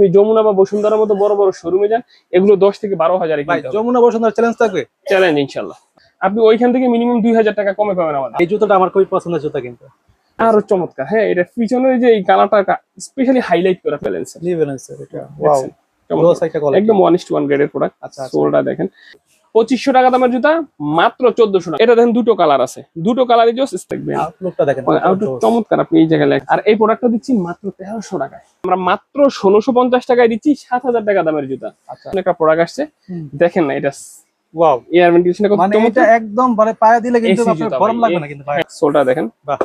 আপনি যমুনা বা বসুন্ধরার মতো বড় বড় শোরুমে যান এগুলো দশ থেকে বারো হাজার যমুনা বসুন্ধরা চ্যালেঞ্জ থাকবে? চ্যালেঞ্জ ইনশাল্লাহ। আপনি ওইখান থেকে মিনিমাম দুই হাজার টাকা কমে পাবেন আমার এই জুতোটা আমার খুবই পছন্দের জুতা কিন্তু। আরও চমৎকার। হ্যাঁ এটা পিছনে যে এই কালারটা স্পেশালি হাইলাইট করা ফেলেন স্যার এটা। একদম ওয়ান ইস্ট টু ওয়ান গ্রেডের প্রোডাক্ট সোলটা দেখেন। পঁচিশশো টাকা দামের জুতা মাত্র চোদ্দশো টাকা। এটা দেখেন দুটো কালার আছে। দুটো কালারই জোস দেখবেন চমৎকার আপনি এই জায়গায় লেখেন। আর এই প্রোডাক্টটা দিচ্ছি মাত্র তেরোশো টাকায়। আমরা মাত্র ষোলোশো পঞ্চাশ টাকায় দিচ্ছি সাত হাজার টাকা দামের জুতা। আচ্ছা। একটা প্রোডাক্ট আসছে। দেখেন না এটা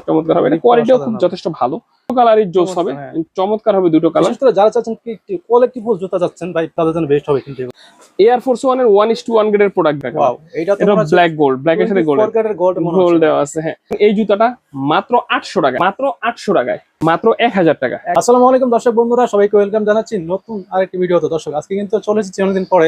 চমৎকার। হবে। কোয়ালিটিও যথেষ্ট ভালো। কালারই জোস হবে। চমৎকার হবে দুটো কালার যারা চাচ্ছেন কোয়ালিটি জুতা চাচ্ছেন ভাই তাদের জন্য বেস্ট হবে কিন্তু এয়ার ফোর্স ওয়ানের ওয়ান ইস টু ওয়ান গ্রেডের প্রোডাক্ট এটা ব্ল্যাক গোল্ড ব্ল্যাক এর সাথে গোল্ড গোল্ড দেওয়া আছে হ্যাঁ। এই জুতাটা মাত্র আটশো টাকা মাত্র আটশো টাকায় মাত্র এক হাজার টাকা আসসালামু আলাইকুম দর্শক বন্ধুরা সবাইকে ওয়েলকাম জানাচ্ছি নতুন আরেকটি ভিডিওতে দর্শক আজকে কিন্তু চলে এসেছি অনেকদিন পরে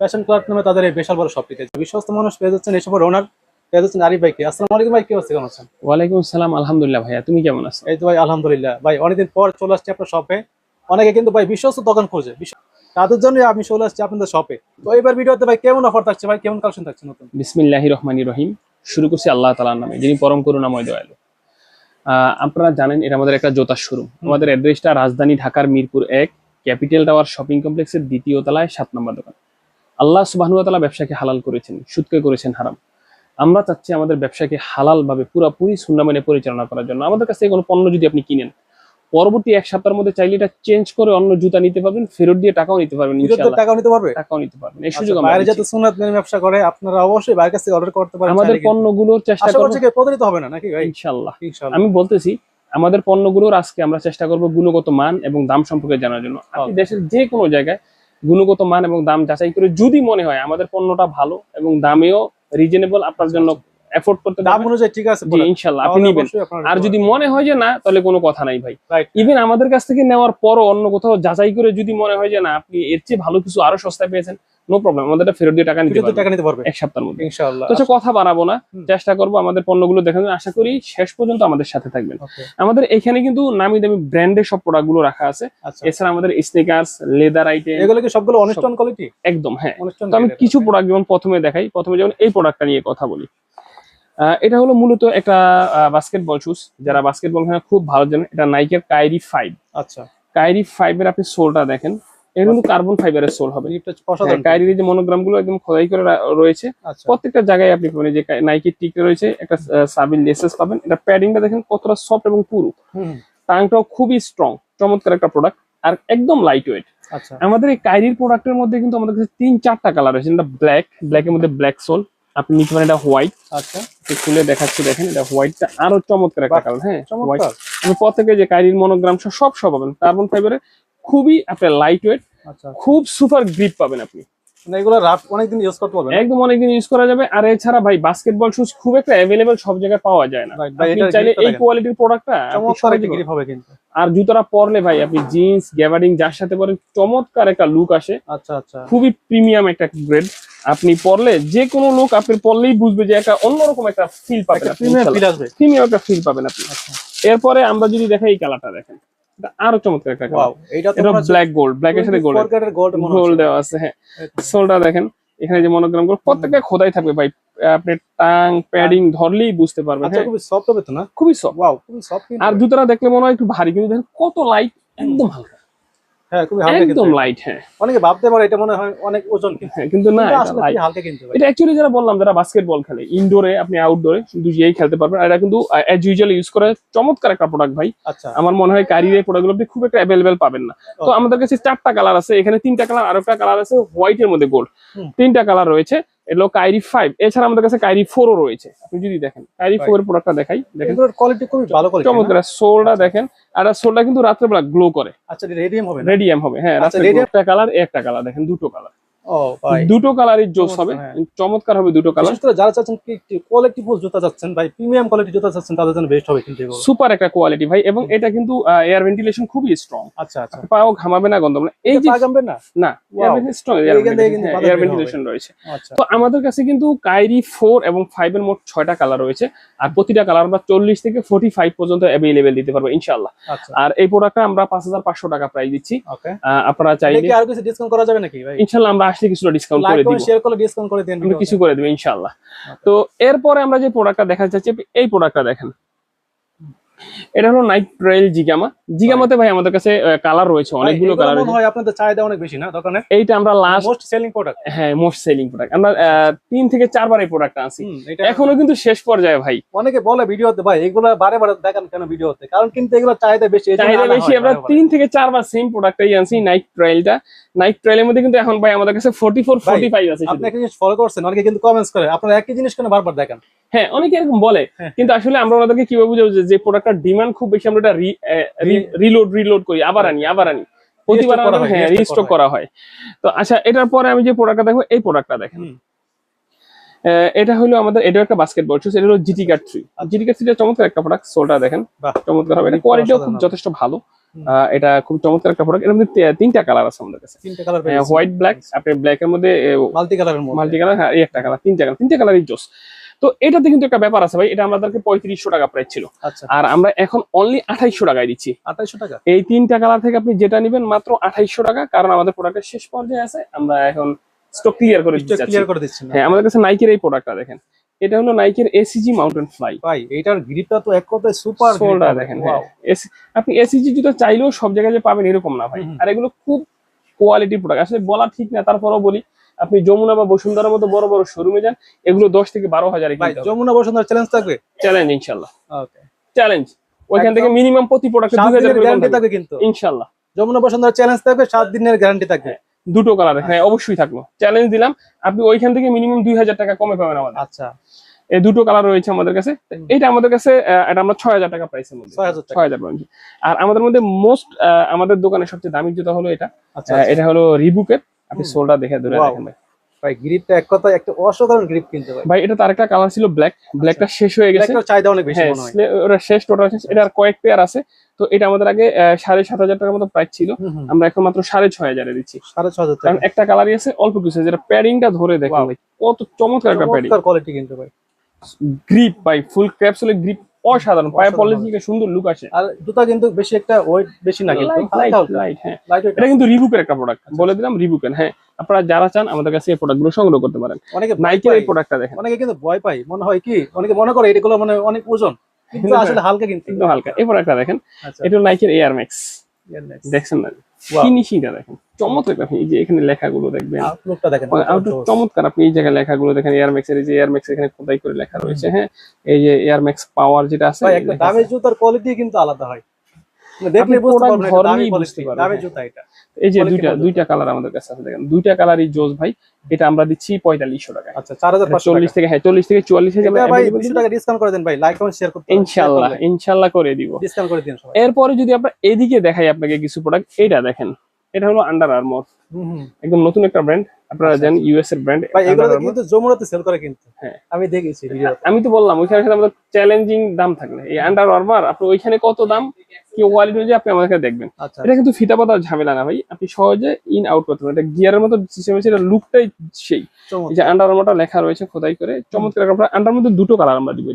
ফ্যাশন ক্লাব নামে তাদের এই বিশাল বড় শপটিতে বিশ্বস্ত মানুষ পেয়ে যাচ্ছেন এসব ওনার পেয়ে যাচ্ছেন আরিফ ভাইকে। আসসালামু আলাইকুম ভাই কি অবস্থা? কেমন আছেন? ওয়ালাইকুম আসসালাম আলহামদুলিল্লাহ ভাইয়া তুমি কেমন আছো? এই তো ভাই আলহামদুলিল্লাহ। ভাই অনেকদিন পর চলে আসছি আপনার শপে অনেকে কিন্তু ভাই বিশ্বস্ত দোকান খোঁজে। তাদের জন্য আমি চলে আসছি আপনাদের শপে তো এবার ভিডিওতে ভাই কেমন অফার থাকছে? ভাই কেমন কালেকশন থাকছে নতুন? বিসমিল্লাহি রহমানি রহিম। শুরু করছি আল্লাহ তালার নামে যিনি পরম করুণাময় দয়ালু। আপনারা জানেন এটা আমাদের একটা জোতার শোরুম আমাদের অ্যাড্রেসটা রাজধানী ঢাকার মিরপুর এক ক্যাপিটাল টাওয়ার শপিং কমপ্লেক্সের দ্বিতীয় তলায় সাত নম্বর দোকান। আল্লাহ সুবাহানুয়াতালা ব্যবসাকে হালাল করেছেন সুদকে করেছেন হারাম। আমরা চাচ্ছি আমাদের ব্যবসাকে হালাল ভাবে পুরোপুরি শূন্য মেনে পরিচালনা করার জন্য। আমাদের কাছে কোনো পণ্য যদি আপনি কিনেন পরবর্তী এক সপ্তাহের মধ্যে চাইলে এটা চেঞ্জ করে অন্য জুতা নিতে পারবেন ফেরত দিয়ে টাকাও নিতে পারবেন ইনশাআল্লাহ। টাকাও নিতে পারবে? টাকাও নিতে পারবেন এই আচ্ছা, সুযোগ আমরা বাইরে। যাতে মেনে ব্যবসা করে আপনারা অবশ্যই বাইরের কাছ অর্ডার করতে পারেন আমাদের পণ্যগুলোর চেষ্টা আশা করছি কি প্রতারিত হবে না নাকি ভাই? ইনশাল্লাহ ইনশাআল্লাহ। আমি বলতেছি আমাদের পণ্যগুলোর আজকে আমরা চেষ্টা করব গুণগত মান এবং দাম সম্পর্কে জানার জন্য। আপনি দেশের যে কোনো জায়গায় গুণগত মান এবং দাম যাচাই করে যদি মনে হয় আমাদের পণ্যটা ভালো এবং দামেও রিজনেবল আপনার জন্য এফোর্ড করতে দাম অনুযায়ী ঠিক আছে জি ইনশাল্লাহ আপনি নিবেন। আর যদি মনে হয় যে না তাহলে কোনো কথা নাই ভাই। ইভেন আমাদের কাছ থেকে নেওয়ার পরও অন্য কোথাও যাচাই করে যদি মনে হয় যে না আপনি এর চেয়ে ভালো কিছু আরও সস্তায় পেয়েছেন নো প্রবলেম আমাদের ফেরত দিয়ে টাকা নিতে টাকা নিতে পারবে এক সপ্তাহের মধ্যে। ইনশাআল্লাহ। তো আচ্ছা, কথা বাড়াবো না। চেষ্টা করব আমাদের পণ্যগুলো দেখানোর আশা করি শেষ পর্যন্ত আমাদের সাথে থাকবেন। আমাদের এখানে কিন্তু নামি দামি ব্র্যান্ডের সব প্রোডাক্টগুলো রাখা আছে। আচ্ছা। এছাড়া আমাদের স্নিকার্স লেদার আইটেম এগুলো কি সবগুলো অনেস্টন কোয়ালিটি একদম হ্যাঁ। তো আমি কিছু প্রোডাক্ট যেমন প্রথমে দেখাই প্রথমে যেমন এই প্রোডাক্টটা নিয়ে কথা বলি। এটা হলো মূলত একটা বাস্কেটবল শুজ যারা বাস্কেটবল খেলা খুব ভালো জানেন এটা নাইকের কাইরি ফাইভ আচ্ছা। কাইরি ফাইভ এর আপনি সোলটা দেখেন। এটা কিন্তু কার্বন ফাইবারের সোল হবে। কাইরির যে মনোগ্রামগুলো একদম খোদাই করে রয়েছে। আচ্ছা। প্রত্যেকটা জায়গায় আপনি পাবেন যে নাইকি টিকে রয়েছে একটা সাবিল লেসেস পাবেন। এটা প্যাডিংটা দেখেন কতটা সফট এবং পুরু। টাংটাও খুবই স্ট্রং চমৎকার একটা প্রোডাক্ট আর একদম লাইট ওয়েট আচ্ছা। আমাদের এই কাইরির প্রোডাক্টের মধ্যে কিন্তু আমাদের কাছে তিন চারটা কালার রয়েছে। এটা ব্ল্যাক ব্ল্যাকের মধ্যে ব্ল্যাক সোল আপনি নিতে পারেন এটা হোয়াইট আচ্ছা। খুলে দেখাচ্ছি দেখেন এটা হোয়াইটটা আরও চমৎকার একটা কালার হ্যাঁ হোয়াইট আপনি প্রত্যেকে যে কাইরির মনোগ্রাম সব সব পাবেন কার্বন ফাইবারে খুবই আপনার লাইট ওয়েট আচ্ছা। খুব সুপার গ্রিপ পাবেন আপনি। মানে এগুলো রাফ অনেকদিন ইউজ করতে পারবেন একদম অনেকদিন ইউজ করা যাবে আর এছাড়া ভাই বাস্কেটবল শুজ খুব একটা অ্যাভেলেবেল সব জায়গায় পাওয়া যায় না। ভাই, আপনি চাইলে এই কোয়ালিটির প্রোডাক্টটা চমৎকার একটা গ্রিপ হবে কিন্তু। আর জুতোটা পরলে ভাই আপনি জিন্স গ্যাবার্ডিং যার সাথে পরেন চমৎকার একটা লুক আসে। আচ্ছা আচ্ছা। খুবই প্রিমিয়াম একটা গ্রেড আপনি পড়লে যে কোনো লোক আপনি পড়লেই বুঝবে যে একটা অন্যরকম একটা ফিল পাবেন একটা প্রিমিয়াম ফিল একটা ফিল পাবেন আপনি। আচ্ছা। এরপরে আমরা যদি দেখাই এই কালারটা দেখেন। আরও চমৎকার একটা কালার এটা ব্ল্যাক গোল্ড ব্ল্যাক এর সাথে গোল্ড গোল্ড দেওয়া আছে হ্যাঁ। সোলটা দেখেন এখানে যে মনোগ্রামগুলো প্রত্যেকটা খোদাই থাকবে ভাই। আপনি টাং প্যাডিং ধরলেই বুঝতে পারবেন আচ্ছা হ্যাঁ। খুবই সফট হবে তো না? খুবই সফট ওয়াও খুবই সফট আর জুতোটা দেখলে মনে হয় একটু ভারী কিন্তু দেখেন কত লাইট একদম হালকা। হ্যাঁ খুবই হালকা একদম লাইট হ্যাঁ। অনেকে ভাবতে পারে এটা মনে হয় অনেক ওজন কিন্তু। না আসলে হালকা কিন্তু। এটা অ্যাকচুয়ালি যারা বললাম যারা বাস্কেটবল খেলে ইনডোরে আপনি আউটডোরে খেলতে পারবেন এটা কিন্তু অ্যাজ ইউজুয়াল ইউজ করে চমৎকার একটা প্রোডাক্ট ভাই। আচ্ছা। আমার মনে হয় কারির এই প্রোডাক্টগুলো আপনি খুব একটা অ্যাভেলেবেল পাবেন না। তো আমাদের কাছে চারটা কালার আছে এখানে তিনটা কালার আর একটা কালার আছে হোয়াইট এর মধ্যে গোল্ড তিনটা কালার রয়েছে। এগুলো কাইরি ফাইভ এছাড়া আমাদের কাছে কাইরি ফোরও রয়েছে। আপনি যদি দেখেন কাইরি ফোর এর প্রোডাক্টটা দেখাই দেখেন। কোয়ালিটি খুবই ভালো কোয়ালিটি চমৎকার সোলটা দেখেন আর সোলটা কিন্তু রাত্রেবেলা গ্লো করে। আচ্ছা রেডিয়াম হবে রেডিয়াম হবে হ্যাঁ আচ্ছা, রাত্রে একটা কালার একটা কালার দেখেন দুটো কালার দুটো কালারই জোস হবে। চমৎকার, হ্যাঁ। হবে দুটো কালার। বিশেষ করে যারা চাচ্ছেন কোয়ালিটি ফুল জুতা চাচ্ছেন ভাই প্রিমিয়াম কোয়ালিটি জুতা চাচ্ছেন তাদের জন্য বেস্ট হবে কিন্তু। সুপার একটা কোয়ালিটি ভাই এবং এটা কিন্তু এয়ার ভেন্টিলেশন খুবই স্ট্রং আচ্ছা আচ্ছা। পাও ঘামাবে না গন্ধ হবে না। এই যে পা কামবে না? না. স্ট্রং এয়ার ভেন্টিলেশন রয়েছে। আচ্ছা। তো আমাদের কাছে কিন্তু কাইরি ফোর এবং ফাইভ এর মোট ছয়টা কালার রয়েছে। আর প্রতিটা কালার আমরা চল্লিশ থেকে ফোর্টি ফাইভ পর্যন্ত অ্যাভেলেবেল দিতে পারব ইনশাল্লাহ আচ্ছা। আর এই প্রোডাক্টটা আমরা পাঁচ হাজার পাঁচশো টাকা প্রাইস দিচ্ছি। ওকে আপনারা চাইলে দেখি আর কিছু ডিসকাউন্ট করা যাবে নাকি ভাই? ইনশাল্লাহ আমরা আসলে কিছুটা ডিসকাউন্ট করে দিব। শেয়ার করলে ডিসকাউন্ট করে দেন কিছু করে দেব ইনশাআল্লাহ। তো এরপরে আমরা যে প্রোডাক্টটা দেখাতে চাচ্ছি এই প্রোডাক্টটা দেখেন। এটা হলো নাইট ট্রেল জিগামা জিগামাতে ভাই আমাদের কাছে কালার রয়েছে অনেকগুলো কালার হয় আপনাদের চাহিদা অনেক বেশি না দোকানে? এইটা আমরা লাস্ট মোস্ট সেলিং প্রোডাক্ট হ্যাঁ মোস্ট সেলিং প্রোডাক্ট আমরা তিন থেকে চারবার এই প্রোডাক্টটা আনছি। এখনও কিন্তু শেষ পর্যায়ে ভাই। অনেকে বলে ভিডিওতে ভাই এগুলো বারে বারে দেখান কেন ভিডিওতে? কারণ কিন্তু এগুলো চাহিদা বেশি চাহিদা বেশি আমরা। তিন থেকে চারবার সেম প্রোডাক্টটাই আনছি নাইট ট্রায়ালটা নাইট ট্রায়ালের মধ্যে কিন্তু এখন ভাই আমাদের কাছে ফোর্টি ফোর ফোর্টি ফাইভ আছে শুধু। আপনি একটা জিনিস ফলো করছেন অনেকে কিন্তু কমেন্টস করে আপনারা একই জিনিস কেন বারবার দেখেন? হ্যাঁ অনেকে এরকম বলে হ্যাঁ। কিন্তু আসলে আমরা ওনাদেরকে কীভাবে বুঝাবো যে- যে প্রোডাক্টটার ডিমান্ড খুব বেশি আমরা এটা রিলোড রিলোড করি আবার আনি আবার আনি। প্রতিবার হ্যাঁ রিস্টক করা হয়। তো আচ্ছা এটার পরে আমি যে প্রোডাক্টটা দেখব এই প্রোডাক্টটা দেখেন। এটা হলো আমাদের এটা একটা বাস্কেটবল শুজ এটা হলো GT cut three GT cut থ্রিটা চমৎকার একটা প্রোডাক্ট সোলটা দেখেন। চমৎকার হবে। এটা কোয়ালিটিও খুব যথেষ্ট ভালো। এটা খুব চমৎকার একটা প্রোডাক্টের মধ্যে তিনটা কালার আছে আমাদের কাছে। তিনটা কালার হোয়াইট ব্ল্যাক আপনি ব্ল্যাক এর মধ্যে মাল্টি মধ্যে। মাল্টি কালার হ্যাঁ এই একটা কালার তিনটা কালার তিনটা কালারই জোস তো এটাতে কিন্তু একটা ব্যাপার আছে ভাই এটা আমাদেরকে পঁয়ত্রিশশো টাকা প্রাইস ছিল। আচ্ছা। আর আমরা এখন অনলি আঠাইশশো টাকায় দিচ্ছি। 2800 টাকা? এই তিনটা কালার থেকে আপনি যেটা নেবেন মাত্র আঠাইশশো টাকা কারণ আমাদের প্রোডাক্টের শেষ পর্যায়ে আছে আমরা এখন স্টক ক্লিয়ার করে ক্লিয়ার করে দিচ্ছেন না। হ্যাঁ আমাদের কাছে নাইকের এই প্রোডাক্টটা দেখেন। এটা হলো নাইকের এসিজি মাউন্টেন ফ্লাই ভাই এইটার গ্রিপটা তো এক কথায় সুপার সোলটা দেখেন হ্যাঁ। আপনি এসিজি জুতো চাইলেও সব জায়গায় যে পাবেন এরকম না ভাই। আর এগুলো খুব কোয়ালিটি প্রোডাক্ট আসলে বলা ঠিক না তারপরেও বলি আপনি যমুনা বা বসুন্ধরার মতো বড় বড় শোরুমে যান এগুলো দশ থেকে বারো হাজার যমুনা বসুন্ধরা চ্যালেঞ্জ থাকবে? চ্যালেঞ্জ ইনশাল্লাহ। চ্যালেঞ্জ ওইখান থেকে মিনিমাম প্রতি প্রোডাক্টে দুই হাজার গ্যারান্টি থাকবে। কিন্তু। ইনশাল্লাহ। যমুনা বসুন্ধরা চ্যালেঞ্জ থাকবে সাত দিনের গ্যারান্টি থাকবে। দুটো কালার হ্যাঁ অবশ্যই থাকল। চ্যালেঞ্জ দিলাম। আপনি ওইখান থেকে মিনিমাম দুই হাজার টাকা কমে পাবেন আমাদের। আচ্ছা। এই দুটো কালার রয়েছে আমাদের কাছে। এটা আমাদের কাছে এটা আমরা ছয় হাজার টাকা প্রাইসের মধ্যে 6,000 টাকা। ছয় হাজার আর আমাদের মধ্যে মোস্ট আমাদের দোকানের সবচেয়ে দামি জুতা হলো এটা। আচ্ছা এটা হলো রিবুকের। আপনি সোলটা দেখে ধরে. দেখেন ভাই। ভাই গ্রিপটা এক কথায় একটা অসাধারণ গ্রিপ কিন্তু ভাই। ভাই এটা তার একটা কালার ছিল ব্ল্যাক ব্ল্যাকটা শেষ হয়ে গেছে। ব্ল্যাকটার চাহিদা অনেক বেশি হ্যাঁ মনে হয়। ওটা শেষ টোটাল শেষ। এটার কয়েক পেয়ার আছে। তো এটা আমাদের আগে সাড়ে সাত হাজার টাকার মতো প্রাইস ছিল। আমরা এখন মাত্র সাড়ে ছয় হাজারে দিচ্ছি। সাড়ে ছ হাজার কারণ একটা কালারই আছে অল্প কিছু যেটা প্যাডিংটা ধরে দেখেন ভাই কত চমৎকার একটা প্যাডিং কোয়ালিটি কিন্তু ভাই। গ্রিপ ভাই ফুল ক্যাপসুলের গ্রিপ অসাধারণ পায়ে পড়লে অসাধারণ। সুন্দর লুক আসে। আর জুতা কিন্তু বেশি একটা ওয়েট বেশি না কিন্তু লাইট হ্যাঁ। এটা কিন্তু রিবুকের একটা প্রোডাক্ট বলে দিলাম রিবুকের হ্যাঁ। আপনারা যারা চান আমাদের কাছে এই প্রোডাক্টগুলো সংগ্রহ করতে পারেন। অনেকে নাইকের এই প্রোডাক্টটা দেখেন। অনেকে কিন্তু ভয় পায়। মনে হয় কি অনেকে মনে করে এগুলো মানে অনেক ওজন কিন্তু হ্যাঁ। আসলে হালকা কিন্তু। একদম হালকা। এই প্রোডাক্টটা দেখেন। আচ্ছা। এটা নাইকের এয়ার ম্যাক্স দেখছেন না. ফিনিশিংটা দেখেন। চমৎকার একটা এই যে এখানে লেখাগুলো দেখবেন। আউটলুকটা দেখেন আউটডোর চমৎকার আপনি এই জায়গায় লেখাগুলো দেখেন এয়ার ম্যাক্স এর যে এয়ার ম্যাক্স এখানে খোদাই করে লেখা রয়েছে হ্যাঁ? এই যে এয়ার ম্যাক্স পাওয়ার যেটা আছে ভাই একটা লেখা দামি আছে। জুতার কোয়ালিটি কিন্তু আলাদা হয়। মানে দেখলে বুঝতে পারবেন। জুতা এটা। এই যে দুইটা দুইটা কালার আমাদের কাছে আছে দেখেন। দুইটা কালারই জোস ভাই এটা আমরা দিচ্ছি পঁয়তাল্লিশশো টাকা আচ্ছা চার হাজার চল্লিশ থেকে হ্যাঁ চল্লিশ থেকে চুয়াল্লিশ টাকা ডিসকাউন্ট করে দেন ভাই লাইক কমেন্ট শেয়ার করতে ইনশাল্লাহ ইনশাল্লাহ করে দিব। ডিসকাউন্ট করে দিন এরপরে যদি আমরা এদিকে দেখাই আপনাকে কিছু প্রোডাক্ট এটা দেখেন। এটা হলো আন্ডার আর্মর। একদম নতুন একটা ব্র্যান্ড আপনারা আচ্ছা, জানেন ইউএস এর ব্র্যান্ড ভাই এগুলো কিন্তু জমুরাতে সেল করে কিন্তু। হ্যাঁ। আমি দেখেছি ভিডিও আমি তো বললাম ওইখানে সাথে আমাদের চ্যালেঞ্জিং দাম থাকলে এই আন্ডার আর্মার আপনি ওইখানে কত দাম? কি অনুযায়ী আপনি আমাদের দেখবেন। আচ্ছা এটা কিন্তু ফিতা পাতার ঝামেলা না ভাই। আপনি সহজে ইন আউট করতে পারেন। এটা গিয়ারের মতো সিস্টেম আছে এটা লুকটাই সেই। যে আন্ডার লেখা রয়েছে খোদাই করে। চমৎকার কাপড় আন্ডার মধ্যে দুটো কালার আমরা দিব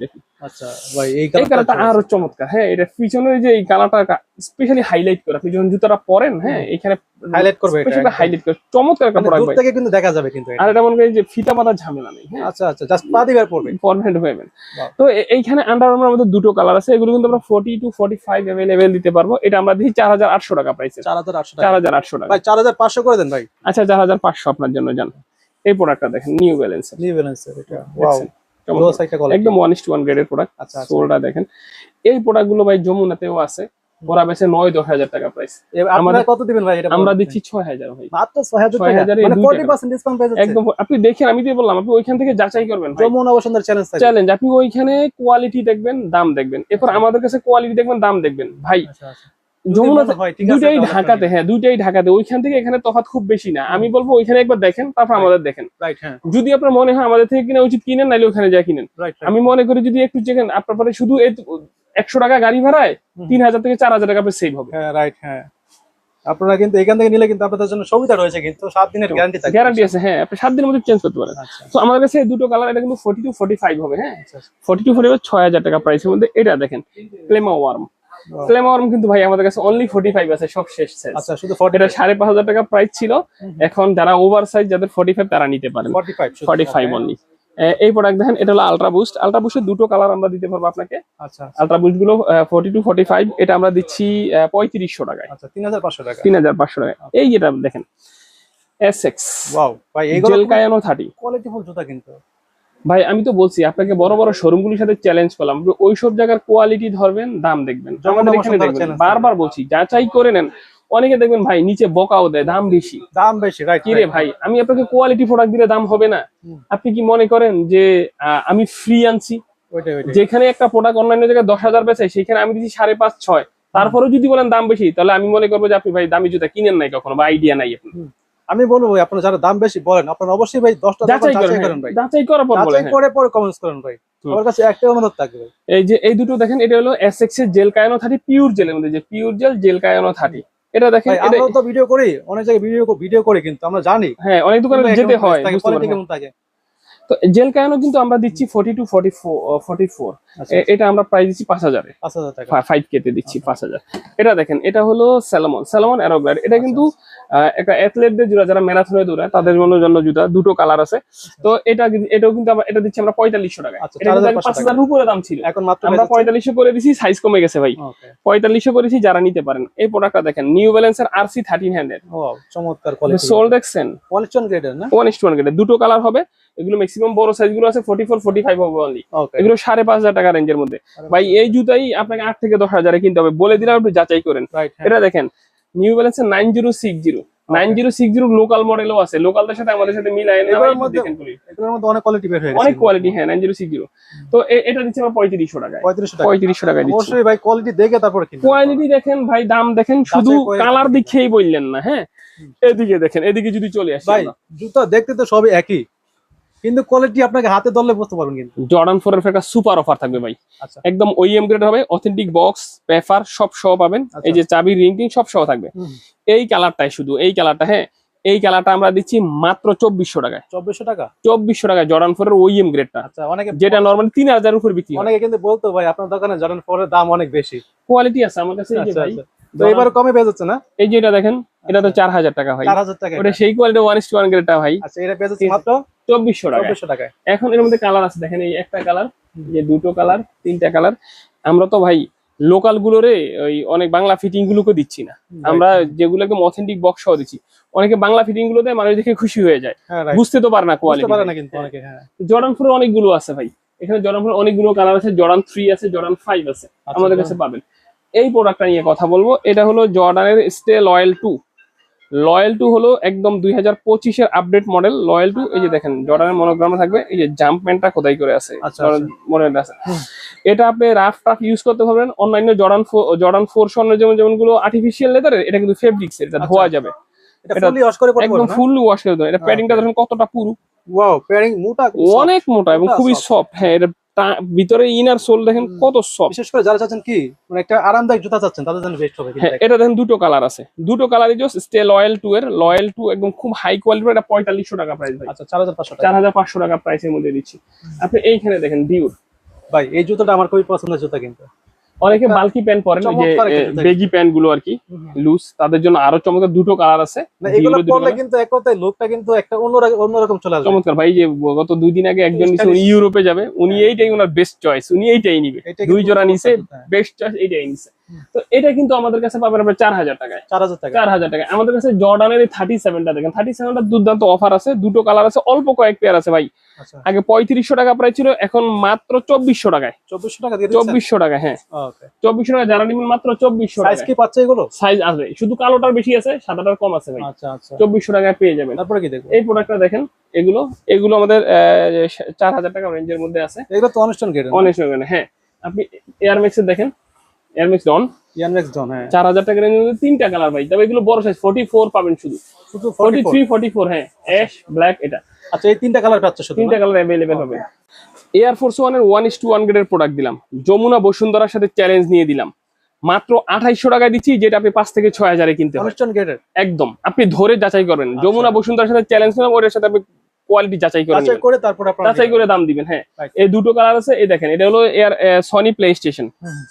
আচ্ছা ভাই এই কালারটা কালারটা আরও চমৎকার। হ্যাঁ এটা পিছনের যে এই কালারটা স্পেশালি হাইলাইট করে। আপনি যখন জুতাটা পরেন হ্যাঁ এখানে হাইলাইট করবে এটা হাইলাইট করে। চমৎকার একটা মানে প্রোডাক্ট ভাই। থেকে কিন্তু দেখা যাবে কিন্তু আর এটা মনে করি যে ফিতা ঝামেলা নেই হ্যাঁ। আচ্ছা আচ্ছা জাস্ট পা দিবার পড়বে ফরম্যাট পাবেন তো এইখানে আন্ডার দুটো কালার আছে। এগুলো কিন্তু আমরা forty two forty five available দিতে পারব। এটা আমরা দিচ্ছি চার হাজার আটশো টাকা প্রাইসে চার হাজার আটশো চার টাকা হাজার আটশো টাকা। চার হাজার পাঁচশো করে দেন ভাই। আচ্ছা চার হাজার পাঁচশো আপনার জন্য জান। এই প্রোডাক্টটা দেখেন নিউ ব্যালেন্স নিউ ব্যালেন্স এটা। ওয়াও একদম ওয়ান ইস্ট ওয়ান গ্রেডের প্রোডাক্ট সোলটা দেখেন। এই প্রোডাক্টগুলো ভাই যমুনাতেও আছে। ওরা বেছে নয় দশ হাজার টাকা প্রাইস আপনারা কত দিবেন ভাই এটা আমরা। দিচ্ছি ছয় হাজার ভাই। মাত্র ছয় হাজার ছয় টাকা? হাজারে মানে ডিসকাউন্ট পেয়ে একদম আপনি দেখেন আমি তো বললাম আপনি ওইখান থেকে যাচাই করবেন চ্যালেঞ্জ চ্যালেঞ্জ আপনি ওইখানে কোয়ালিটি দেখবেন দাম দেখবেন। এরপর আমাদের কাছে কোয়ালিটি দেখবেন দাম দেখবেন। ভাই আচ্ছা আচ্ছা। যদি যমুনা ঠিক আছে দুইটাই ঢাকাতে হ্যাঁ দুইটাই ঢাকাতে। ওইখান থেকে এখানে তফাৎ খুব বেশি না। আমি বলব ওইখানে একবার দেখেন তারপর আমাদের দেখেন। হ্যাঁ। যদি আপনার মনে হয় আমাদের থেকে কিনা উচিত কিনেন নাইলে ওখানে যা কিনেন। আমি মনে করি যদি একটু যেখানে আপনার পরে শুধু একশো টাকা গাড়ি ভাড়ায় তিন হাজার থেকে চার হাজার টাকা সেভ হবে। হ্যাঁ রাইট হ্যাঁ। আপনারা কিন্তু এখান থেকে নিলে কিন্তু আপনাদের জন্য সুবিধা রয়েছে কিন্তু সাত দিনের গ্যারান্টি থাকে গ্যারান্টি আছে হ্যাঁ আপনি সাত দিনের মধ্যে চেঞ্জ করতে পারেন। আচ্ছা। তো আমাদের কাছে দুটো কালার এটা কিন্তু ফোর্টি টু ফোর্টি ফাইভ হবে হ্যাঁ। আচ্ছা ফোর্টি টু ফোর্টি ছয় হাজার টাকা প্রাইসের মধ্যে এটা দেখেন ক্লেমা ওয়ার্ম. ক্লেমা ওয়ার্ম কিন্তু ভাই আমাদের কাছে অনলি ফোর্টি ফাইভ আছে সব শেষ সেল আচ্ছা শুধু ফর্টি এটা সাড়ে পাঁচ হাজার টাকা প্রাইস ছিল। এখন যারা ওভার সাইজ যাদের ফোর্টি ফাইভ তারা নিতে পারেন। Forty five forty five only এই প্রোডাক্ট দেখেন এটা হলো আলট্রা বুস্ট আলট্রা বুস্টের দুটো কালার আমরা দিতে পারব আপনাকে। আচ্ছা আলট্রা বুস্টগুলো ফোর্টি টু ফোর্টি ফাইভ এটা আমরা দিচ্ছি পঁয়ত্রিশশো টাকায়। আচ্ছা তিন হাজার পাঁচশো টাকা। তিন হাজার পাঁচশো টাকায়। এই যেটা দেখেন এস এক্স ওয়াও ভাই কায়ানো থার্টি কোয়ালিটিফুল জুতা কিন্তু। ভাই আমি তো বলছি আপনাকে বড় বড় শোরুমগুলির সাথে চ্যালেঞ্জ করলাম। ওই সব জায়গার কোয়ালিটি ধরবেন দাম দেখবেন। বারবার বলছি যাচাই করে নেন। অনেকে দেখবেন ভাই নিচে বকাও দেয় দাম বেশি। দাম বেশি কি রে ভাই আমি আপনাকে কোয়ালিটি প্রোডাক্ট দিলে দাম হবে না। আপনি কি মনে করেন যে আমি ফ্রি আনছি? যেখানে একটা প্রোডাক্ট অন্যান্য জায়গায় দশ হাজার বেচে সেখানে আমি দিচ্ছি সাড়ে পাঁচ ছয়। তারপরেও যদি বলেন দাম বেশি তাহলে আমি মনে করব যে আপনি ভাই দামি জুতা কিনেন নাই কখনো বা আইডিয়া নাই আপনি আমি বলব ভাই আপনারা যারা দাম বেশি বলেন আপনারা অবশ্যই ভাই দশটা যাচাই করেন ভাই যাচাই করার পর বলেন। করে পরে কমেন্টস করেন ভাই। আমার কাছে একটা অনুরোধ থাকবে এই যে এই দুটো দেখেন এটা হলো এস এক্সের জেল কায়ানো থার্টি পিওর জেলের মধ্যে যে pure gel gel Kayano thirty এটা দেখেন আমরা এটা তো ভিডিও করি অনেক জায়গায় ভিডিও ভিডিও করি কিন্তু আমরা জানি। হ্যাঁ অনেক দোকানে যেতে হয় তো জেল কায়ানো কিন্তু আমরা দিচ্ছি forty two forty four forty four আচ্ছা এটা আমরা প্রাইস দিচ্ছি পাঁচ হাজারে। ফাইভ কেতে দিচ্ছি পাঁচ হাজার। এটা দেখেন এটা হলো স্যালমন স্যালমন অ্যারোগ্লাইড এটা কিন্তু একটা অ্যাথলেটদের জুতা যারা ম্যারাথনে দৌড়ায় তাদের জন্য জুতা দুটো কালার আছে। তো এটা এটাও কিন্তু আমরা- এটা দিচ্ছি আমরা পঁয়তাল্লিশশো টাকা আচ্ছা, এটা কিন্তু আগে 4500 পাঁচ হাজার উপরে দাম ছিল। এখন মাত্র আমরা পঁয়তাল্লিশশো করে দিছি সাইজ কমে গেছে ভাই। পঁয়তাল্লিশশো করেছি যারা নিতে পারেন। এই প্রোডাক্টটা দেখেন নিউ ব্যালেন্সের আর সি থার্টিন হান্ড্রেড চমৎকার সোল দেখছেন কোয়ালিটি গ্রেডের না? ওয়ান ইস টু দুটো কালার হবে। এগুলো ম্যাক্সিমাম বড় সাইজগুলো আছে ফোর্টি ফোর ফোর্টি ফাইভ হবে অনলি এগুলো সাড়ে পাঁচ হাজার টাকা রেঞ্জের মধ্যে। ভাই এই জুতাই আপনাকে আট থেকে দশ হাজারে কিনতে হবে। বলে দিলাম একটু যাচাই করেন। রাইট এটা দেখেন নিউ ব্যালেন্সের nine zero six zero nine zero six zero local মডেলও আছে। লোকালদের সাথে আমাদের সাথে মিলাই অনেক কোয়ালিটি বের হয়ে অনেক কোয়ালিটি হ্যাঁ নাইন জিরো সিক্স জিরো তো এটা দিচ্ছে আমরা পঁয়ত্রিশশো টাকায়। পঁয়ত্রিশশো টাকা পঁয়ত্রিশশো টাকায় অবশ্যই ভাই কোয়ালিটি দেখে তারপরে কোয়ালিটি দেখেন ভাই দাম দেখেন শুধু কালার। দেখেই বললেন না হ্যাঁ? এদিকে দেখেন এদিকে যদি চলে আসি ভাই। জুতা দেখতে তো সবই একই। কিন্তু কোয়ালিটি আপনাকে হাতে ধরলে বুঝতে পারবেন কিন্তু। জর্ডান ফোর এর একটা সুপার অফার থাকবে ভাই। আচ্ছা। একদম ওইএম গ্রেড হবে অথেন্টিক বক্স পেপার সব সহ পাবেন। আচ্ছা। এই যে চাবি রিং টিং সব সহ থাকবে। এই কালারটাই শুধু এই কালারটা হ্যাঁ? এই কালারটা আমরা দিচ্ছি মাত্র চব্বিশশো টাকায়। চব্বিশশো টাকা? চব্বিশশো টাকায় জর্ডান ফোর এর ওইএম গ্রেডটা আচ্ছা অনেকে যেটা নর্মালি তিন হাজার উপর বিক্রি হয়। অনেকে কিন্তু বলতো ভাই আপনার দোকানে জর্ডান ফোরের দাম অনেক বেশি। কোয়ালিটি আছে আমার কাছে আচ্ছা ভাই। আচ্ছা। তো এবার কমে পেয়ে যাচ্ছে না? এই যে এটা দেখেন এটা তো চার হাজার টাকা ভাই। চার হাজার টাকা ওটা সেই কোয়ালিটি ওয়ান ইস ওয়ান গ্রেডটা ভাই। আচ্ছা এটা পেয়ে যাচ্ছে মাত্র? চব্বিশশো টাকা টাকায়। এখন এর মধ্যে কালার আছে দেখেন এই একটা কালার যে দুটো কালার তিনটা কালার। আমরা তো ভাই লোকাল গুলোরে ওই অনেক বাংলা ফিটিং গুলোকে দিচ্ছি না। আমরা যেগুলো একদম অথেন্টিক বক্স সহ দিচ্ছি। অনেকে বাংলা ফিটিং গুলোতে মানুষ দেখে খুশি হয়ে যায়। হ্যাঁ বুঝতে তো পারে না বুঝতে পারে কোয়ালিটি না কিন্তু অনেকে হ্যাঁ। জর্ডান ফোর অনেকগুলো আছে ভাই। এখানে জর্ডান ফোর অনেকগুলো কালার আছে জর্ডান থ্রি আছে জর্ডান ফাইভ আছে। আচ্ছা, আমাদের কাছে পাবেন। এই প্রোডাক্টটা নিয়ে কথা বলব। এটা হলো জর্ডানের stay loyal two loyal two হলো একদম দুই হাজার পঁচিশের আপডেট মডেল লয়েল টু এই যে দেখেন জর্ডানের মনোগ্রামে থাকবে এই যে জাম্প প্যান্টটা খোদাই করে আছে। আচ্ছা, মডেল আছে। এটা আপনি রাফ টাফ ইউজ করতে পারবেন। অন্যান্য জর্ডান জর্ডান ফোর স্বর্ণ যেমন যেমনগুলো আর্টিফিশিয়াল লেদারের এটা কিন্তু ফেব্রিক্স এটা আচ্ছা, ধোয়া আচ্ছা। যাবে। এটা এটা ওয়াশ করে পড়তে একদম ফুল ওয়াশ করে দেবেন। এটা প্যাডিংটা দেখেন কতটা পুরু। ওয়াও পেয়ারিং মোটা অনেক মোটা এবং খুবই সফট হ্যাঁ এটা ভিতরে ইনার সোল দেখেন কত সব বিশেষ করে যারা চাচ্ছেন কি মানে একটা আরামদায়ক জুতা চাচ্ছেন তাদের জন্য বেস্ট হবে হ্যাঁ এটা দেখেন দুটো কালার আছে। দুটো কালারই জাস্ট স্টে লয়েল টু এর। লয়েল টু একদম খুব হাই কোয়ালিটির এটা পঁয়তাল্লিশশো টাকা প্রাইস ভাই। আচ্ছা চার হাজার পাঁচশো টাকা। চার হাজার পাঁচশো টাকা প্রাইসের মধ্যে দিচ্ছি। আপনি এইখানে দেখেন ডিউর ভাই এই জুতোটা আমার খুবই পছন্দের জুতা কিন্তু। অনেকে বালকি প্যান্ট পরেন ওই যে বেগি প্যান্টগুলো আর কি লুজ তাদের জন্য আরও চমৎকার দুটো কালার আছে এগুলো পরলে কিন্তু এক কথায় লোকটা কিন্তু একটা অন্যরকম অন্যরকম চলে আসবে। চমৎকার ভাই যে গত দুই দিন আগে একজন নিছে উনি ইউরোপে যাবে উনি এইটাই ওনার বেস্ট চয়েস উনি এইটাই নিবে। দুই জোড়া নিছে বেস্ট চয়েস এইটাই নিছে। তো এটা কিন্তু আমাদের কাছে পাবেন আপনার চার হাজার টাকায়। চার হাজার টাকা। চার হাজার টাকা আমাদের কাছে জর্ডানের থার্টি সেভেনটা দেখেন। থার্টি সেভেনটা দুর্দান্ত অফার আছে। দুটো কালার আছে। অল্প কয়েক পেয়ার আছে ভাই। আচ্ছা। আগে পঁয়ত্রিশশো টাকা প্রাইস ছিল এখন মাত্র চব্বিশশো টাকায়। চব্বিশশো টাকা চব্বিশশো টাকা হ্যাঁ। চব্বিশশো টাকা যারা নিবেন মাত্র চব্বিশশো সাইজ টাকা কি পাচ্ছে এগুলো? সাইজ আসবে। শুধু কালোটার বেশি আছে সাদাটার কম আছে ভাই। আচ্ছা আচ্ছা। চব্বিশশো টাকায় পেয়ে যাবেন। তারপরে কি দেখব? এই প্রোডাক্টটা দেখেন এগুলো এগুলো আমাদের চার হাজার টাকা রেঞ্জের মধ্যে আছে। এগুলো তো অনুষ্ঠান অনেক হ্যাঁ। আপনি এয়ারম্যাক্সের দেখেন এয়ারম্যাক্স ডন ইয়ানম্যাক্স জন হ্যাঁ। চার হাজার টাকা রেঞ্জের মধ্যে তিনটা কালার ভাই তবে এগুলো বড় সাইজ ফোর্টি ফোর পাবেন শুধু। শুধু ফোর্টি 44 থ্রি ফোর্টি ফোর হ্যাঁ। অ্যাশ ব্ল্যাক এটা। আচ্ছা এই তিনটা কালার পাচ্ছ শুধু তিনটা কালার অ্যাভেলেবেল হবে। এয়ার ফোর্স ওয়ানের ওয়ান ইস টু ওয়ান গ্রেডের প্রোডাক্ট দিলাম। যমুনা বসুন্ধরার সাথে চ্যালেঞ্জ নিয়ে দিলাম। মাত্র আঠাইশশো টাকায় দিচ্ছি যেটা আপনি পাঁচ থেকে ছয় হাজারে কিনতে হবে একদম। আপনি ধরে যাচাই করবেন। যমুনা বসুন্ধরার সাথে চ্যালেঞ্জ নিলাম ওর সাথে আপনি কোয়ালিটি যাচাই করে নেবেন। করে তারপর আপনারা যাচাই করে দাম দিবেন হ্যাঁ। এই দুটো কালার আছে এই দেখেন এটা হলো air Sony PlayStation.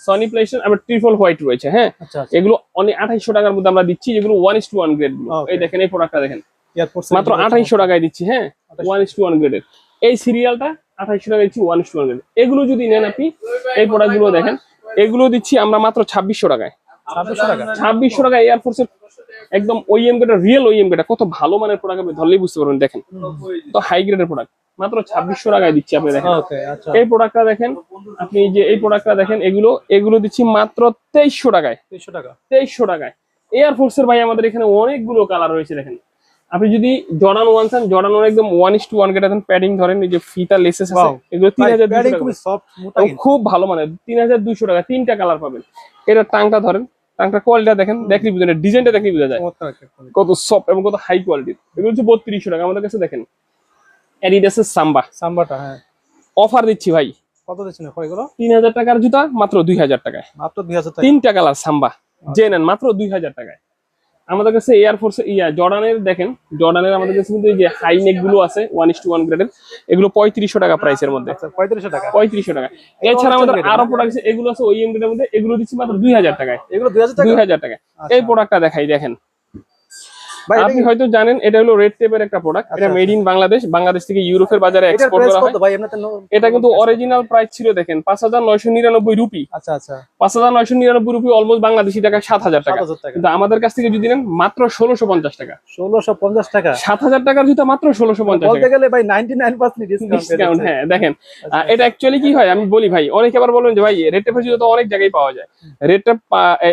Sony PlayStation আবার ট্রিপল হোয়াইট রয়েছে হ্যাঁ। আচ্ছা আচ্ছা। এগুলো অনেক আঠাইশশো টাকার মধ্যে আমরা দিচ্ছি যেগুলো ওয়ান ইস টু ওয়ান গ্রেডগুলো। এই দেখেন এই প্রোডাক্টটা দেখেন। মাত্র আঠাইশশো টাকায় দিচ্ছি হ্যাঁ। 2800 ওয়ান ইস টু ওয়ান গ্রেডের এই সিরিয়ালটা আঠাইশশো টাকা দিচ্ছি one is to one grade এগুলো যদি নেন আপনি এই প্রোডাক্টগুলো দেখেন এগুলো দিচ্ছি আমরা মাত্র ছাব্বিশশো টাকায়। ছাব্বিশশো টাকা। ছাব্বিশশো টাকা এয়ারফোর্সের একদম ওইএম গেটা রিয়েল ওইএম গেটা কত ভালো মানের প্রোডাক্ট আপনি ধরলেই বুঝতে পারবেন দেখেন। তো হাই গ্রেডের প্রোডাক্ট মাত্র ছাব্বিশশো টাকায় দিচ্ছি আপনি দেখেন। আচ্ছা। এই প্রোডাক্টটা দেখেন আপনি যে এই প্রোডাক্টটা দেখেন এগুলো এগুলো দিচ্ছি মাত্র তেইশশো টাকায়। টাকা। তেইশশো টাকায়। এয়ারফোর্সের ভাই আমাদের এখানে অনেকগুলো কালার রয়েছে দেখেন। আপনি যদি জর্ডান ওয়ান চান জর্ডান ওয়ান একদম ওয়ান ইস টু ওয়ান এখন প্যাডিং ধরেন এই যে ফিতা লেসেস আছে এগুলো তিন হাজার খুব ভালো মানে তিন হাজার দুশো টাকা তিনটা কালার পাবেন। এটা টাংটা ধরেন টাংটা কোয়ালিটি দেখেন দেখলি বুঝেন ডিজাইনটা দেখলি বোঝা যায়। কত সফট এবং কত হাই কোয়ালিটি এগুলো হচ্ছে বত্রিশশো টাকা। আমাদের কাছে দেখেন অ্যাডিডাসের সাম্বা সাম্বাটা হ্যাঁ। অফার দিচ্ছি ভাই। কত দিচ্ছেন এখন এগুলো? তিন হাজার টাকার জুতা মাত্র দুই হাজার টাকায়। মাত্র দুই হাজার তিনটা কালার সাম্বা জেনেন মাত্র দুই হাজার টাকায়। আমাদের কাছে এয়ারফোর্স ইয়া জর্ডানের দেখেন জর্ডানের আমাদের কাছে কিন্তু এই যে হাই নেকগুলো আছে ওয়ান ইস টু ওয়ান গ্রেডের এগুলো পঁয়ত্রিশশো টাকা প্রাইসের মধ্যে। আচ্ছা পঁয়ত্রিশশো টাকা। পঁয়ত্রিশশো টাকা। এছাড়া আমাদের আরও প্রোডাক্ট আছে এগুলো আছে ওইএম গ্রেডের মধ্যে এগুলো দিচ্ছি মাত্র দুই হাজার টাকায়। এগুলো দুই হাজার টাকা? এই প্রোডাক্টটা দেখাই দেখেন। আপনি হয়তো জানেন এটা হলো রেড টেপের একটা প্রোডাক্ট এটা আচ্ছা, মেড ইন বাংলাদেশ বাংলাদেশ থেকে ইউরোপের বাজারে এক্সপোর্ট করা হয়। এটা কিন্তু অরিজিনাল প্রাইস ছিল দেখেন পাঁচ হাজার নয়শো নিরানব্বই রুপি আচ্ছা আচ্ছা। পাঁচ হাজার নয়শো নিরানব্বই রুপি অলমোস্ট বাংলাদেশি টাকা সাত হাজার সাত টাকা। কিন্তু আমাদের কাছ থেকে যদি নেন মাত্র ষোলোশো পঞ্চাশ টাকা। ষোলোশো পঞ্চাশ টাকা? সাত হাজার টাকার জুতা মাত্র ষোলোশো পঞ্চাশ বলতে গেলে ভাই ninety nine percent discount discount হ্যাঁ দেখেন এটা অ্যাকচুয়ালি কি হয়? আমি বলি ভাই অনেকে আবার বলবেন যে ভাই রেড টেপের জুতো তো অনেক জায়গায় পাওয়া যায়। রেড টেপ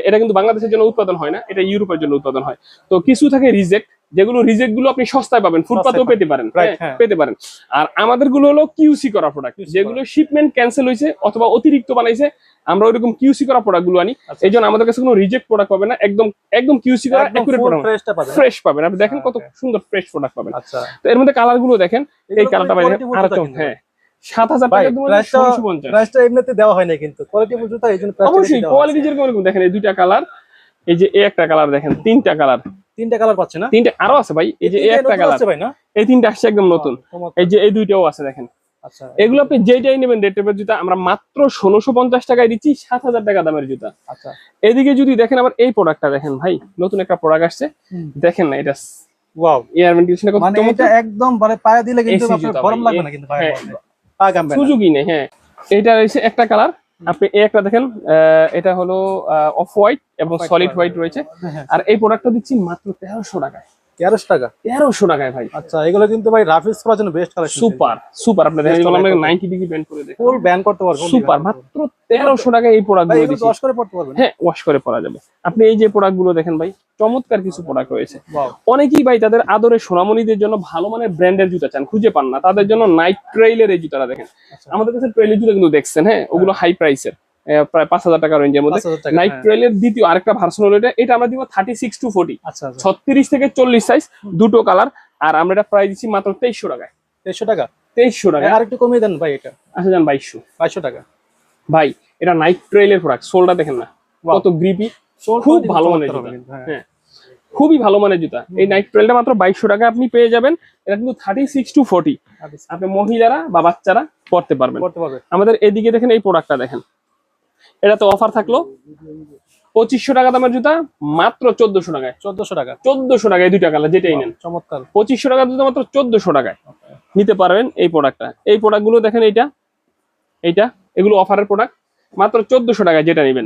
এটা কিন্তু বাংলাদেশের জন্য উৎপাদন হয় না এটা ইউরোপের জন্য উৎপাদন হয়। তো কিছু থাকে রিজেক্ট যেগুলো রিজেক্টগুলো আপনি সস্তায় পাবেন ফুটপাতেও পাবেন। পেতে পারেন হ্যাঁ, হ্যাঁ। পেতে পারেন। আর আমাদেরগুলো হলো কিউসি করা প্রোডাক্ট যেগুলো শিপমেন্ট ক্যান্সেল হয়েছে অথবা অতিরিক্ত বানাইছে আমরা ওইরকম কিউসি করা প্রোডাক্টগুলো আনি। আচ্ছা। এই জন্য আমাদের কাছে কোনো রিজেক্ট প্রোডাক্ট পাবেন না একদম একদম কিউসি করা পাবেন। ফ্রেশ পাবেন। আপনি দেখেন কত সুন্দর ফ্রেশ প্রোডাক্ট পাবেন। আচ্ছা। তো এর মধ্যে কালারগুলো দেখেন এই কালারটা quality আর হ্যাঁ সাত হাজার টাকা প্রাইসটা এমনিতে দেওয়া হয় না কিন্তু। কোয়ালিটি অবশ্যই কোয়ালিটি যেরকম দেখেন এই দুইটা কালার এই যে একটা কালার দেখেন তিনটা কালার তিনটা কালার পাচ্ছে না? তিনটা আরও আছে ভাই এই যে একটা কালার আসছে ভাই না? এই তিনটা আসছে একদম নতুন। এই যে এই দুইটাও আছে দেখেন। আচ্ছা এগুলো আপনি যেটাই নেবেন রেড টেপের জুতা আমরা মাত্র ষোলোশো পঞ্চাশ টাকায় দিচ্ছি সাত হাজার টাকা দামের জুতা। আচ্ছা। এদিকে যদি দেখেন আবার এই প্রোডাক্টটা দেখেন ভাই নতুন একটা প্রোডাক্ট আসছে। দেখেন না এটা ওয়াও এয়ার ভেন্টিলেশন কত মানে এটা একদম মানে পায়ে দিলে কিন্তু আপনার গরম লাগবে না কিন্তু পায়ে হ্যাঁ। পা কামবে না। সুযোগই নেই হ্যাঁ। এটা রয়েছে একটা কালার আপনি এই একটা দেখেন আহ, এটা হলো অফ হোয়াইট এবং সলিড হোয়াইট রয়েছে। হ্যাঁ, হ্যাঁ। আর এই প্রোডাক্টটা দিচ্ছি মাত্র তেরোশো টাকায়। টাকা। টাকায় ভাই। আচ্ছা এগুলো কিন্তু ভাই রাফিস করার জন্য বেস্ট কালেকশন সুপার সুপার আপনি দেখেন এগুলো আমরা colour নাইনটি ডিগ্রি ব্যান্ড করে দেখেন। ফুল ব্যান করতে পারব সুপার মাত্র টাকায় এই প্রোডাক্ট ভাই গুলো দিচ্ছি। করে পড়তে পারবেন। হ্যাঁ ওয়াশ করে পরা যাবে। আপনি এই যে প্রোডাক্টগুলো দেখেন ভাই চমৎকার কিছু প্রোডাক্ট রয়েছে। অনেকেই ভাই তাদের আদরের সোনামণিদের জন্য ভালো মানের ব্র্যান্ডের জুতা চান খুঁজে পান না। তাদের জন্য নাইট ট্রেইলের এই জুতাটা দেখেন। আচ্ছা। আমাদের কাছে ট্রেইলের জুতা কিন্তু দেখছেন হ্যাঁ? ওগুলো হাই প্রাইসের প্রায় পাঁচ হাজার টাকা রেঞ্জের মধ্যে। নাইট হ্যাঁ। দ্বিতীয় আরেকটা ভার্সন হলো এটা। এটা আমরা দিব থার্টি সিক্স টু ফোর্টি ছত্রিশ থেকে চল্লিশ সাইজ দুটো কালার আর আমরা এটা প্রাইস দিচ্ছি মাত্র তেইশশো টাকায়। দেড়শো টাকা? তেইশশো টাকা আর একটু কমিয়ে দেন ভাই এটা। আচ্ছা যান বাইশশো। বাইশশো টাকা। ভাই এটা নাইট ট্রেইলের প্রোডাক্ট সোলটা দেখেন না. কত গ্রিপি খুব ভালো মানের জুতা। হ্যাঁ। হ্যাঁ। খুবই ভালো মানের জুতা। এই নাইট ট্রেলটা মাত্র বাইশশো টাকা আপনি পেয়ে যাবেন। এটা কিন্তু থার্টি সিক্স টু ফোর্টি আপনি মহিলারা বা বাচ্চারা পড়তে পারবেন। আমাদের এদিকে দেখেন এই প্রোডাক্টটা দেখেন। এটা তো অফার থাকল পঁচিশশো টাকা দামের জুতা মাত্র চোদ্দশো টাকায়। চোদ্দশো টাকা। চোদ্দশো টাকায় দুই টাকা যেটাই নেন। চমৎকার। পঁচিশশো টাকার জুতা মাত্র চোদ্দশো টাকায়। নিতে পারবেন এই প্রোডাক্টটা এই প্রোডাক্টগুলো দেখেন এইটা। এইটা এগুলো অফারের প্রোডাক্ট মাত্র চোদ্দশো টাকায় যেটা নেবেন।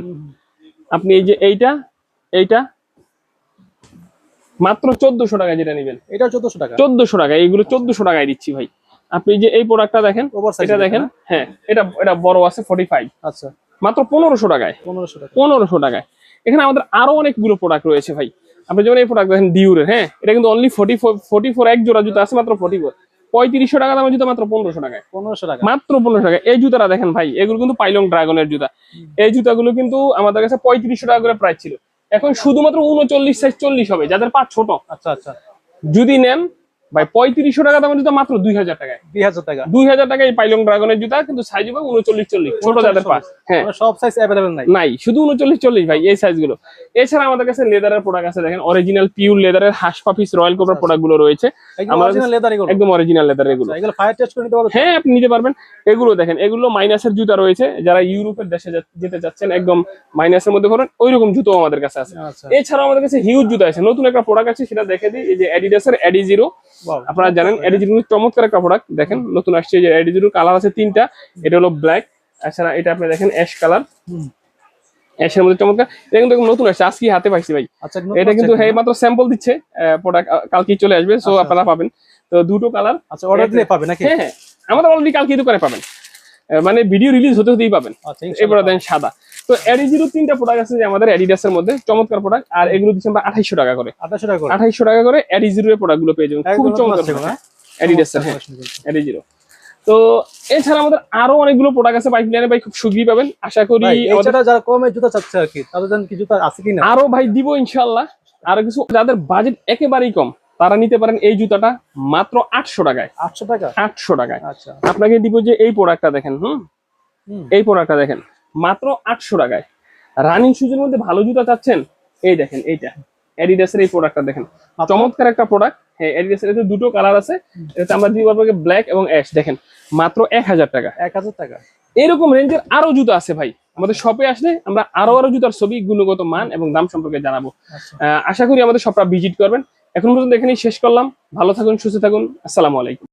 আপনি এই যে এইটা এইটা মাত্র চোদ্দশো টাকায় যেটা নেবেন। এটা চোদ্দশো টাকা? চোদ্দশো টাকা এইগুলো চোদ্দশো টাকায় দিচ্ছি ভাই। আপনি যে এই প্রোডাক্টটা দেখেন এটা দেখেন হ্যাঁ এটা এটা বড় আছে ফর্টি ফাইভ আচ্ছা। মাত্র পনেরোশো টাকায়। পনেরোশো টাকা। পনেরোশো টাকায়। এখানে আমাদের আরও অনেকগুলো প্রোডাক্ট রয়েছে ভাই। আপনি যেমন এই প্রোডাক্ট দেখেন ডিউরের হ্যাঁ? এটা কিন্তু only forty four forty four এক জোড়া জুতো আছে মাত্র ফোর্টি ফোর পঁয়ত্রিশশো টাকা দামের জুতো মাত্র পনেরোশো টাকায়। পনেরোশো টাকা। মাত্র পনেরোশো টাকা এই জুতাটা দেখেন ভাই এগুলো কিন্তু পাইলং ড্রাগনের জুতা। এই জুতাগুলো কিন্তু আমাদের কাছে পঁয়ত্রিশশো টাকা করে প্রাইস ছিল। এখন শুধুমাত্র উনচল্লিশ সাইজ চল্লিশ হবে যাদের পা ছোট। আচ্ছা আচ্ছা। যদি নেন ভাই পঁয়ত্রিশশো টাকা দামের জুতা মাত্র দুই হাজার টাকায়। দুই হাজার টাকা। দুই হাজার টাকা এই পাইলং ড্রাগনের জুতা কিন্তু সাইজ হবে উনচল্লিশ চল্লিশ ছোট যাদের পা হ্যাঁ। মানে সব সাইজ অ্যাভেলেবেল নাই। নাই শুধু উনচল্লিশ চল্লিশ ভাই এই সাইজগুলো। এছাড়া আমাদের কাছে লেদারের প্রোডাক্ট আছে দেখেন অরিজিনাল পিউর লেদারের হাস পাফিস রয়্যাল কোবরার প্রোডাক্টগুলো রয়েছে। একদম অরিজিনাল লেদার এগুলো। আচ্ছা, হ্যাঁ আপনি নিতে পারবেন। এগুলো দেখেন এগুলো মাইনাসের জুতা রয়েছে। যারা ইউরোপের দেশে যেতে চাচ্ছেন একদম মাইনাসের মধ্যে করেন ওই রকম জুতো আমাদের কাছে আছে। আচ্ছা। এছাড়াও আমাদের কাছে হিউজ জুতা আছে। নতুন একটা প্রোডাক্ট আছে সেটা দেখে দিই যে অ্যাডিডাসের অ্যাডি জিরো আপনারা জানেন জিরো চমৎকার একটা প্রোডাক্ট দেখেন নতুন আসছে এই যে জিরো কালার আছে তিনটা। এটা হলো ব্ল্যাক এছাড়া এটা আপনি দেখেন অ্যাশ কালার অ্যাশের মধ্যে চমৎকার। এটা কিন্তু নতুন আসছে আজকে হাতে পাইছি ভাই। আচ্ছা এটা কিন্তু হ্যাঁ মাত্র স্যাম্পল দিচ্ছে প্রোডাক্ট কালকে চলে আসবে সো আচ্ছা, আপনারা পাবেন। তো দুটো কালার আচ্ছা অর্ডার দিলে পাবে নাকি? হ্যাঁ হ্যাঁ। আমাদের অলরেডি কালকে দোকানে পাবেন। মানে ভিডিও রিলিজ হতে হতেই পাবেন। আচ্ছা এবারে দেন সাদা। তো অ্যাডি জিরো তিনটা প্রোডাক্ট আছে যে আমাদের অ্যাডিডাস এর মধ্যে চমৎকার প্রোডাক্ট আর এগুলো দিচ্ছি আমরা আঠাইশো টাকা করে। আঠাশশো টাকা করে? আঠাইশো টাকা করে অ্যাডি জিরো এর প্রোডাক্টগুলো পেয়ে যাবেন। খুব চমৎকার হ্যাঁ? অ্যাডিডাস এর হ্যাঁ অ্যাডি তো এছাড়া আমাদের আরও অনেকগুলো প্রোডাক্ট আছে পাইপলাইনে ভাই খুব শীঘ্রই পাবেন। আশা করি এছাড়া যারা কমে জুতা চাচ্ছে আর কি তাদের জন্য কি জুতা আছে কিনা? আরও ভাই দিব ইনশাল্লাহ আরও কিছু যাদের বাজেট একেবারেই কম তারা নিতে পারেন এই জুতাটা মাত্র আটশো টাকায়। আটশো টাকা? আটশো টাকায়। আচ্ছা। আপনাকে দিব যে এই প্রোডাক্টটা দেখেন হুম। এই প্রোডাক্টটা দেখেন। মাত্র আটশো টাকায়। রানিং শুজের মধ্যে ভালো জুতা চাচ্ছেন? এই দেখেন এইটা। অ্যাডিডাসের এই প্রোডাক্টটা দেখেন। চমৎকার একটা প্রোডাক্ট হ্যাঁ অ্যাডিডাসের এতে দুটো কালার আছে। এতে আমরা দিব আপনাকে ব্ল্যাক এবং অ্যাশ দেখেন মাত্র এক হাজার টাকা। এক হাজার টাকা। এরকম রেঞ্জের আরও জুতা আছে ভাই। আমাদের শপে আসলে আমরা আরও আরও জুতার ছবি গুণগত মান এবং দাম সম্পর্কে জানাব। আচ্ছা। আহ, আশা করি আমাদের শপটা ভিজিট করবেন। এখন পর্যন্ত এখানেই শেষ করলাম। ভালো থাকুন সুস্থ থাকুন। আসসালামু আলাইকুম।